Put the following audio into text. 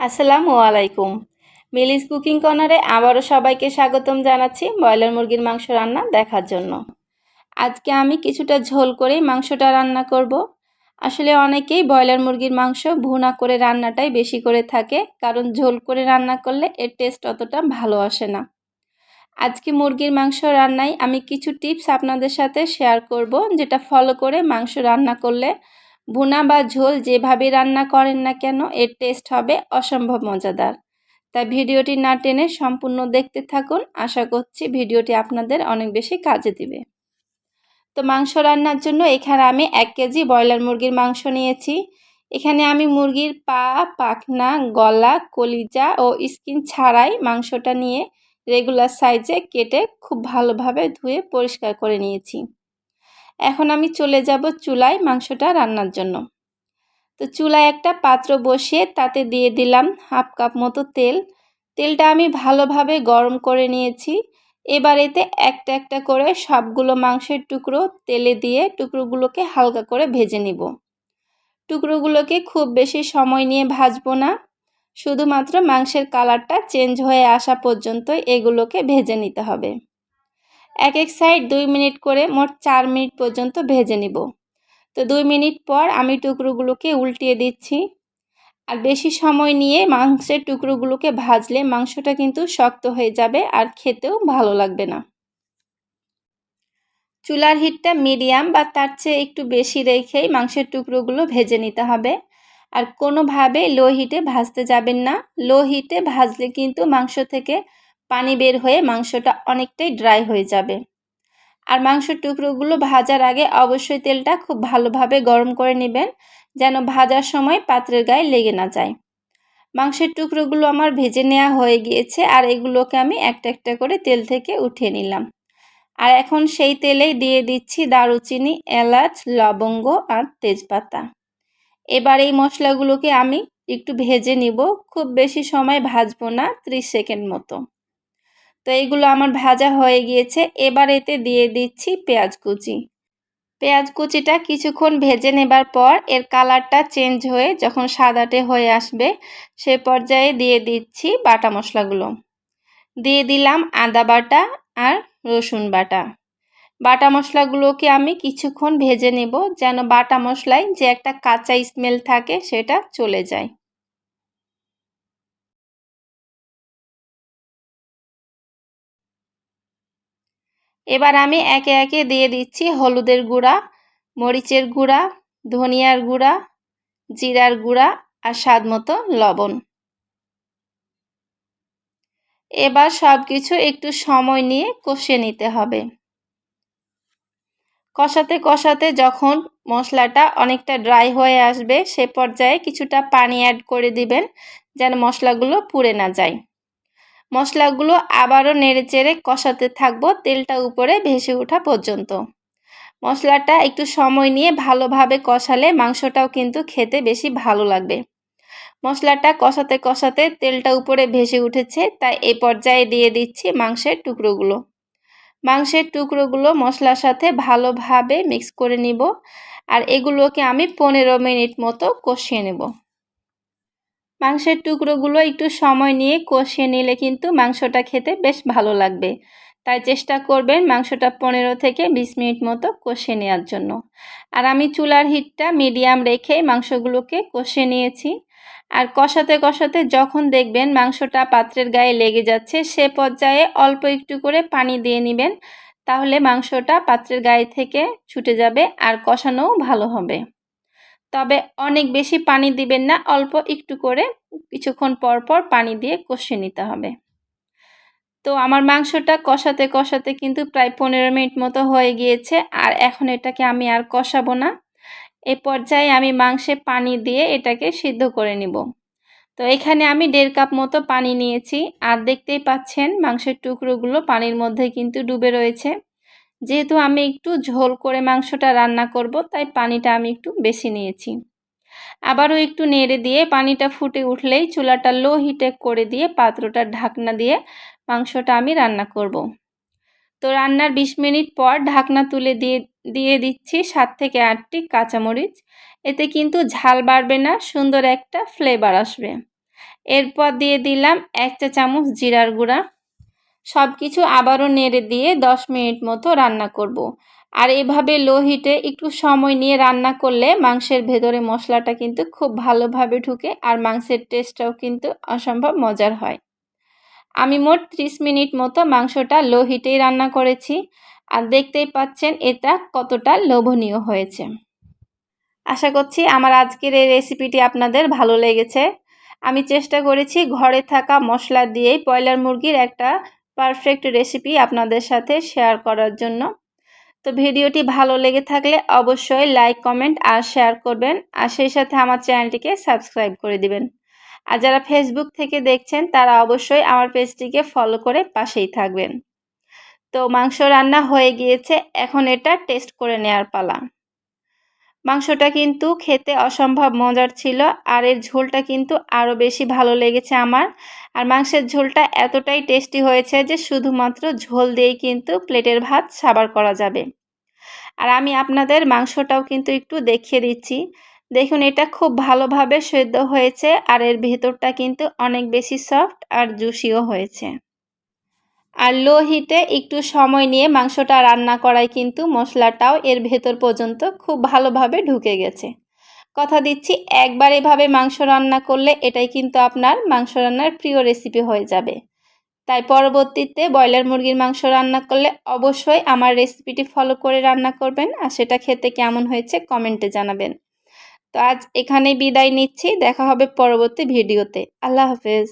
আসসালামু আলাইকুম। মিলিস কুকিং কর্নারে আবারও সবাইকে স্বাগতম জানাচ্ছি ব্রয়লার মুরগির মাংস রান্না দেখার জন্য। আজকে আমি কিছুটা ঝোল করেই মাংসটা রান্না করব। আসলে অনেকেই ব্রয়লার মুরগির মাংস ভুনা করে রান্নাটাই বেশি করে থাকে, কারণ ঝোল করে রান্না করলে এর টেস্ট অতটা ভালো আসে না। আজকে মুরগির মাংস রান্নায় আমি কিছু টিপস আপনাদের সাথে শেয়ার করব, যেটা ফলো করে মাংস রান্না করলে ভুনা বা ঝোল যেভাবে রান্না করেন না কেন, এর টেস্ট হবে অসম্ভব মজাদার। তাই ভিডিওটি না টেনে সম্পূর্ণ দেখতে থাকুন। আশা করছি ভিডিওটি আপনাদের অনেক বেশি কাজে দিবে। তো মাংস রান্নার জন্য এখানে আমি এক কেজি ব্রয়লার মুরগির মাংস নিয়েছি। এখানে আমি মুরগির পা, পাখনা, গলা, কলিজা ও স্কিন ছাড়াই মাংসটা নিয়ে রেগুলার সাইজে কেটে খুব ভালোভাবে ধুয়ে পরিষ্কার করে নিয়েছি। এখন আমি চলে যাব চুলায় মাংসটা রান্নার জন্য। তো চুলায় একটা পাত্র বসিয়ে তাতে দিয়ে দিলাম হাফ কাপ মতো তেল। তেলটা আমি ভালোভাবে গরম করে নিয়েছি। এবার এতে একটা একটা করে সবগুলো মাংসের টুকরো তেলে দিয়ে টুকরোগুলোকে হালকা করে ভেজে নিব। টুকরোগুলোকে খুব বেশি সময় নিয়ে ভাজবো না। শুধুমাত্র মাংসের কালারটা চেঞ্জ হয়ে আসা পর্যন্ত এগুলোকে ভেজে নিতে হবে। এক এক সাইড দুই মিনিট করে মোট চার মিনিট পর্যন্ত ভেজে নিব। তো দুই মিনিট পর আমি টুকরোগুলোকে উল্টিয়ে দিচ্ছি। আর বেশি সময় নিয়ে মাংসের টুকরোগুলোকে ভাজলে মাংসটা কিন্তু শক্ত হয়ে যাবে আর খেতেও ভালো লাগবে না। চুলার হিটটা মিডিয়াম বা তার চেয়ে একটু বেশি রেখেই মাংসের টুকরোগুলো ভেজে নিতে হবে। আর কোনোভাবে লো হিটে ভাজতে যাবেন না। লো হিটে ভাজলে কিন্তু মাংস থেকে পানি বের হয়ে মাংসটা অনেকটাই ড্রাই হয়ে যাবে। আর মাংসের টুকরোগুলো ভাজার আগে অবশ্যই তেলটা খুব ভালোভাবে গরম করে নেবেন, যেন ভাজার সময় পাত্রের গায়ে লেগে না যায়। মাংসের টুকরোগুলো আমার ভেজে নেওয়া হয়ে গিয়েছে আর এগুলোকে আমি একটা একটা করে তেল থেকে উঠিয়ে নিলাম। আর এখন সেই তেলেই দিয়ে দিচ্ছি দারুচিনি, এলাচ, লবঙ্গ আর তেজপাতা। এবার এই মশলাগুলোকে আমি একটু ভেজে নিব, খুব বেশি সময় ভাজবো না ত্রিশ সেকেন্ড মতো। তো এইগুলো আমার ভাজা হয়ে গিয়েছে। এবার এতে দিয়ে দিচ্ছি পেঁয়াজ কুচি। পেঁয়াজ কুচিটা কিছুক্ষণ ভেজে নেবার পর এর কালারটা চেঞ্জ হয়ে যখন সাদাটে হয়ে আসবে, সে পর্যায়ে দিয়ে দিচ্ছি বাটা মশলাগুলো। দিয়ে দিলাম আদা বাটা আর রসুন বাটা। বাটা মশলাগুলোকে আমি কিছুক্ষণ ভেজে নেব যেন বাটা মশলায় যে একটা কাঁচা স্মেল থাকে সেটা চলে যায়। এবার আমি একে একে দিয়ে দিচ্ছি হলুদের গুঁড়া, মরিচের গুঁড়া, ধনিয়ার গুঁড়া, জিরার গুঁড়া আর স্বাদ মতো লবণ। এবার সব কিছু একটু সময় নিয়ে কষে নিতে হবে। কষাতে কষাতে যখন মশলাটা অনেকটা ড্রাই হয়ে আসবে, সে পর্যায়ে কিছুটা পানি অ্যাড করে দিবেন, যেন মশলাগুলো পুড়ে না যায়। মশলাগুলো আবারও নেড়ে চেড়ে কষাতে থাকব তেলটা উপরে ভেসে ওঠা পর্যন্ত। মশলাটা একটু সময় নিয়ে ভালোভাবে কষালে মাংসটাও কিন্তু খেতে বেশি ভালো লাগবে। মশলাটা কষাতে কষাতে তেলটা উপরে ভেসে উঠেছে, তাই এই পর্যায়ে দিয়ে দিচ্ছি মাংসের টুকরোগুলো। মাংসের টুকরোগুলো মশলার সাথে ভালোভাবে মিক্স করে নিব, আর এগুলোকে আমি পনেরো মিনিট মতো কষিয়ে নেব। মাংসের টুকরোগুলো একটু সময় নিয়ে কষিয়ে নিলে কিন্তু মাংসটা খেতে বেশ ভালো লাগবে। তাই চেষ্টা করবেন মাংসটা পনেরো থেকে বিশ মিনিট মতো কষিয়ে নেওয়ার জন্য। আর আমি চুলার হিটটা মিডিয়াম রেখে মাংসগুলোকে কষিয়ে নিয়েছি। আর কষাতে কষাতে যখন দেখবেন মাংসটা পাত্রের গায়ে লেগে যাচ্ছে, সে পর্যায়ে অল্প একটু করে পানি দিয়ে নেবেন। তাহলে মাংসটা পাত্রের গায়ে থেকে ছুটে যাবে আর কষানোও ভালো হবে। তবে অনেক বেশি পানি দিবেন না, অল্প একটু করে কিছুক্ষণ পর পর পানি দিয়ে কষিয়ে নিতে হবে। তো আমার মাংসটা কষাতে কষাতে কিন্তু প্রায় পনেরো মিনিট মতো হয়ে গিয়েছে আর এখন এটাকে আমি আর কষাবো না। এ পর্যায়ে আমি মাংসে পানি দিয়ে এটাকে সিদ্ধ করে নিব। তো এখানে আমি দেড় কাপ মতো পানি নিয়েছি আর দেখতেই পাচ্ছেন মাংসের টুকরোগুলো পানির মধ্যে কিন্তু ডুবে রয়েছে। যেহেতু আমি একটু ঝোল করে মাংসটা রান্না করব, তাই পানিটা আমি একটু বেশি নিয়েছি। আবারও একটু নেড়ে দিয়ে পানিটা ফুটে উঠলেই চুলাটা লো হিটে করে দিয়ে পাত্রটার ঢাকনা দিয়ে মাংসটা আমি রান্না করব। তো রান্নার ২০ মিনিট পর ঢাকনা তুলে দিয়ে দিয়ে দিচ্ছি সাত থেকে আটটি কাঁচামরিচ। এতে কিন্তু ঝাল বাড়বে না, সুন্দর একটা ফ্লেভার আসবে। এরপর দিয়ে দিলাম এক চা চামচ জিরার গুঁড়া। সব কিছু আবারও নেড়ে দিয়ে দশ মিনিট মতো রান্না করব। আর এভাবে লো হিটে একটু সময় নিয়ে রান্না করলে মাংসের ভেতরে মশলাটা কিন্তু খুব ভালোভাবে ঢুকে আর মাংসের টেস্টটাও কিন্তু অসম্ভব মজার হয়। আমি মোট ত্রিশ মিনিট মতো মাংসটা লো হিটেই রান্না করেছি আর দেখতেই পাচ্ছেন এটা কতটা লোভনীয় হয়েছে। আশা করছি আমার আজকের এই রেসিপিটি আপনাদের ভালো লেগেছে। আমি চেষ্টা করেছি ঘরে থাকা মশলা দিয়েই ব্রয়লার মুরগির একটা পারফেক্ট রেসিপি আপনাদের সাথে শেয়ার করার জন্য। তো ভিডিওটি ভালো লেগে থাকলে অবশ্যই লাইক কমেন্ট আর শেয়ার করবেন। আর সেই সাথে আমার চ্যানেলটিকে সাবস্ক্রাইব করে দিবেন। আর যারা ফেসবুক থেকে দেখছেন, তারা অবশ্যই আমার পেজটিকে ফলো করে পাশেই থাকবেন। তো মাংস রান্না হয়ে গিয়েছে, এখন এটা টেস্ট করে নেওয়ার পালা। মাংসটা কিন্তু খেতে অসম্ভব মজার ছিল, আর এর ঝোলটা কিন্তু আরও বেশি ভালো লেগেছে আমার। আর মাংসের ঝোলটা এতটাই টেস্টি হয়েছে যে শুধুমাত্র ঝোল দিয়েই কিন্তু প্লেটের ভাত সাবার করা যাবে। আর আমি আপনাদের মাংসটাও কিন্তু একটু দেখিয়ে দিচ্ছি। দেখুন, এটা খুব ভালোভাবে সেদ্ধ হয়েছে, আর এর ভেতরটা কিন্তু অনেক বেশি সফট আর জুসিও হয়েছে। আর লো হিটে একটু সময় নিয়ে মাংসটা রান্না করায় কিন্তু মশলাটাও এর ভেতর পর্যন্ত খুব ভালোভাবে ঢুকে গেছে। কথা দিচ্ছি, একবার এভাবে মাংস রান্না করলে এটাই কিন্তু আপনার মাংস রান্নার প্রিয় রেসিপি হয়ে যাবে। তাই পরবর্তীতে ব্রয়লার মুরগির মাংস রান্না করলে অবশ্যই আমার রেসিপিটি ফলো করে রান্না করবেন আর সেটা খেতে কেমন হয়েছে কমেন্টে জানাবেন। তো আজ এখানেই বিদায় নিচ্ছি, দেখা হবে পরবর্তী ভিডিওতে আল্লাহ হাফেজ।